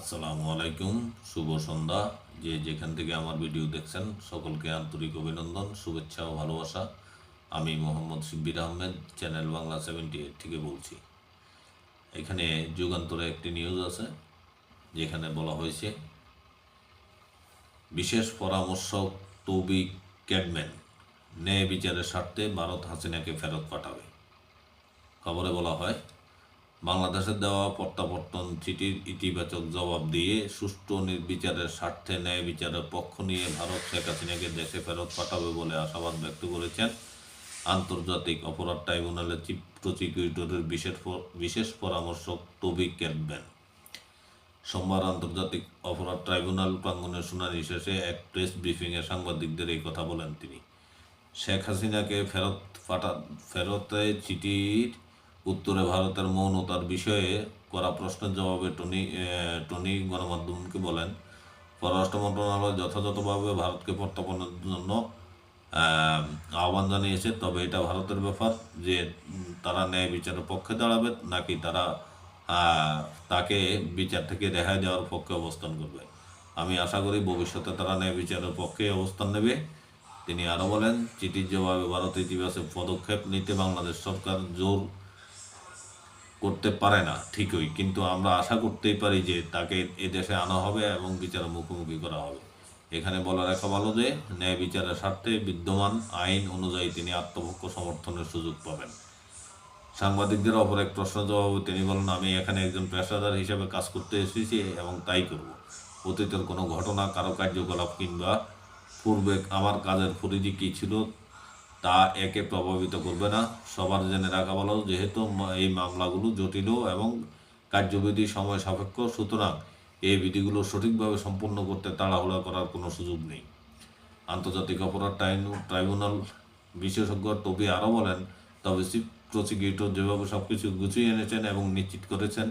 আসসালামু আলাইকুম, শুভ সন্ধ্যা। যে যেখান থেকে আমার ভিডিও দেখছেন, সকলকে আন্তরিক অভিনন্দন, শুভেচ্ছা ও ভালোবাসা। আমি Mohammad Shibbir Ahmed, channel Bangla seventy eight থেকে বলছি। এখানে যুগান্তরে একটি নিউজ আছে, যেখানে বলা হয়েছে, বিশেষ পরামর্শক টবি ক্যাডম্যান ন্যায় বিচারের স্বার্থে ভারত হাসিনাকে ফেরত পাঠাবে। খবরে বলা হয় বাংলাদেশের দেওয়া প্রত্যাবর্তন চিঠির ইতিবাচক জবাব দিয়ে সুষ্ঠু নির্বিচারের স্বার্থে ন্যায় বিচারের পক্ষ নিয়ে ভারত শেখ হাসিনাকে দেশে ফেরত পাঠাবে বলে আশাবাদ ব্যক্ত করেছেন। আন্তর্জাতিক অপরাধ ট্রাইব্যুনালের চিফ প্রসিকিউটরের বিশেষ বিশেষ পরামর্শক টবি ক্যাডম্যান সোমবার আন্তর্জাতিক অপরাধ ট্রাইব্যুনাল প্রাঙ্গনের শুনানি শেষে এক প্রেস ব্রিফিংয়ে সাংবাদিকদের এই কথা বলেন তিনি। শেখ হাসিনাকে ফেরত পাঠা, ফেরতে চিঠির উত্তরে ভারতের মৌনতার বিষয়ে করা প্রশ্নের জবাবে টনি টনি গণমাধ্যমকে বলেন, পররাষ্ট্র মন্ত্রণালয় যথাযথভাবে ভারতকে প্রত্যাপনের জন্য আহ্বান জানিয়েছে। তবে এটা ভারতের ব্যাপার যে তারা ন্যায় বিচারের পক্ষে দাঁড়াবে নাকি তারা তাকে বিচার থেকে রেহাই দেওয়ার পক্ষে অবস্থান করবে। আমি আশা করি ভবিষ্যতে তারা ন্যায় বিচারের পক্ষে অবস্থান নেবে। তিনি আরও বলেন, চিঠির জবাবে ভারত ইতিবাচক পদক্ষেপ নিতে বাংলাদেশ সরকার জোর করতে পারে না, ঠিকই। কিন্তু আমরা আশা করতেই পারি যে তাকে এ দেশে আনা হবে এবং বিচারের মুখোমুখি করা হবে। এখানে বলা রাখা ভালো যে ন্যায় বিচারের স্বার্থে বিদ্যমান আইন অনুযায়ী তিনি আত্মপক্ষ সমর্থনের সুযোগ পাবেন। সাংবাদিকদের অপর এক প্রশ্ন জবাবে তিনি বলেন, আমি এখানে একজন পেশাদার হিসেবে কাজ করতে এসেছি এবং তাই করব। অতীতের কোনো ঘটনা, কারও কার্যকলাপ কিংবা পূর্বে আমার কাজের পরিধি কী ছিল তা একে প্রভাবিত করবে না। সবার জেনে রাখা ভালো, যেহেতু এই মামলাগুলো জটিল এবং কার্যবিধি সময় সাপেক্ষ, সুতরাং এই বিধিগুলো সঠিকভাবে সম্পূর্ণ করতে তাড়াহুড়া করার কোনো সুযোগ নেই। আন্তর্জাতিক অপরাধ ট্রাইব্যুনাল বিশেষজ্ঞ টবি আরও বলেন, তবে চিফ প্রসিকিউটর যেভাবে সব কিছু গুছিয়ে এনেছেন এবং নিশ্চিত করেছেন,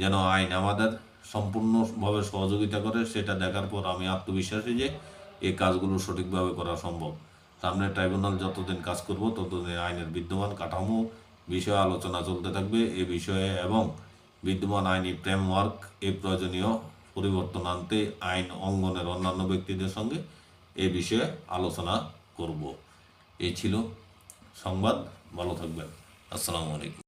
যেন আইন আমাদের সম্পূর্ণভাবে সহযোগিতা করে, সেটা দেখার পর আমি আত্মবিশ্বাসী যে এই কাজগুলো সঠিকভাবে করা সম্ভব। সামনে ট্রাইব্যুনাল যতদিন কাজ করব, ততদিন আইনের বিদ্যমান কাঠামো বিষয়ে আলোচনা চলতে থাকবে। এ বিষয়ে এবং বিদ্যমান আইনি ফ্রেমওয়ার্ক এ প্রয়োজনীয় পরিবর্তন আনতে আইন অঙ্গনের অন্যান্য ব্যক্তিদের সঙ্গে এ বিষয়ে আলোচনা করব। এ ছিল সংবাদ। ভালো থাকবেন। আসসালামু আলাইকুম।